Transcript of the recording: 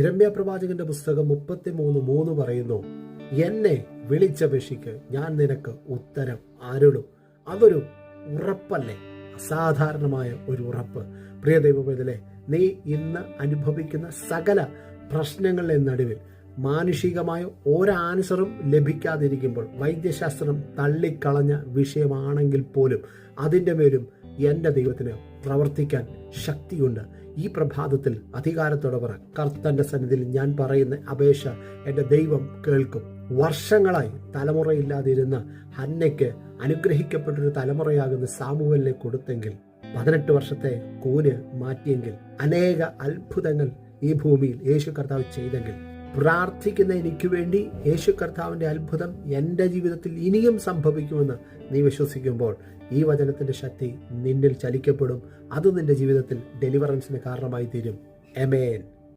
ഇരമ്യ പ്രവാചകന്റെ പുസ്തകം മുപ്പത്തി മൂന്ന് പറയുന്നു എന്നെ വിളിച്ചപേക്ഷിക്ക് ഞാൻ നിനക്ക് ഉത്തരം അരുളും. അതൊരു ഉറപ്പല്ലേ? അസാധാരണമായ ഒരു ഉറപ്പ്. പ്രിയ ദൈവമേതലെ നീ ഇന്ന് അനുഭവിക്കുന്ന സകല പ്രശ്നങ്ങളുടെ നടുവിൽ മാനുഷികമായ ഒരാൻസറും ലഭിക്കാതിരിക്കുമ്പോൾ വൈദ്യശാസ്ത്രം തള്ളിക്കളഞ്ഞ വിഷയമാണെങ്കിൽ പോലും അതിന്റെ മേലും എന്റെ ദൈവത്തിന് പ്രവർത്തിക്കാൻ ശക്തിയുണ്ട്. ഈ പ്രഭാതത്തിൽ അധികാരത്തോടെ പറ. കർത്തന്റെ സന്നിധിയിൽ ഞാൻ പറയുന്ന അപേക്ഷ എന്റെ ദൈവം കേൾക്കും. വർഷങ്ങളായി തലമുറയില്ലാതിരുന്ന ഹന്നയ്ക്ക് അനുഗ്രഹിക്കപ്പെട്ടൊരു തലമുറയാകുന്ന സാമുവലിനെ കൊടുത്തെങ്കിൽ പതിനെട്ട് വർഷത്തെ കൂന് മാറ്റിയെങ്കിൽ അനേക അത്ഭുതങ്ങൾ ഈ ഭൂമിയിൽ യേശു കർത്താവ് ചെയ്തെങ്കിൽ പ്രാർത്ഥിക്കുന്ന എനിക്ക് വേണ്ടി യേശു കർത്താവിന്റെ അത്ഭുതം എന്റെ ജീവിതത്തിൽ ഇനിയും സംഭവിക്കുമെന്ന് നീ വിശ്വസിക്കുമ്പോൾ ഈ വചനത്തിന്റെ ശക്തി നിന്നിൽ ചലിക്കപ്പെടും. അത് നിന്റെ ജീവിതത്തിൽ ഡെലിവറൻസിന് കാരണമായി തീരും. എമേൻ